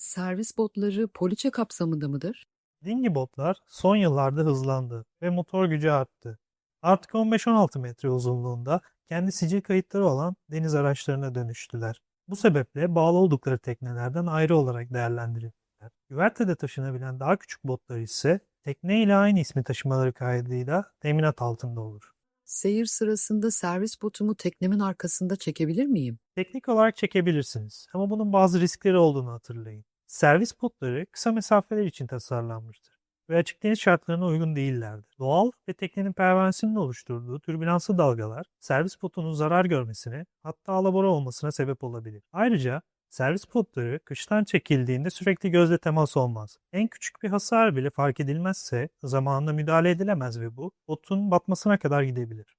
Servis botları poliçe kapsamında mıdır? Dingi botlar son yıllarda hızlandı ve motor gücü arttı. Artık 15-16 metre uzunluğunda kendi sicil kayıtları olan deniz araçlarına dönüştüler. Bu sebeple bağlı oldukları teknelerden ayrı olarak değerlendirilirler. Güvertede taşınabilen daha küçük botlar ise tekne ile aynı ismi taşımaları kaydıyla teminat altında olur. Seyir sırasında servis botumu teknemin arkasında çekebilir miyim? Teknik olarak çekebilirsiniz ama bunun bazı riskleri olduğunu hatırlayın. Servis botları kısa mesafeler için tasarlanmıştır ve açık deniz şartlarına uygun değillerdir. Doğal ve teknenin pervanesinin oluşturduğu türbülanslı dalgalar servis botunun zarar görmesine hatta alabora olmasına sebep olabilir. Ayrıca servis botları kıştan çekildiğinde sürekli gözle temas olmaz. En küçük bir hasar bile fark edilmezse zamanında müdahale edilemez ve bu botun batmasına kadar gidebilir.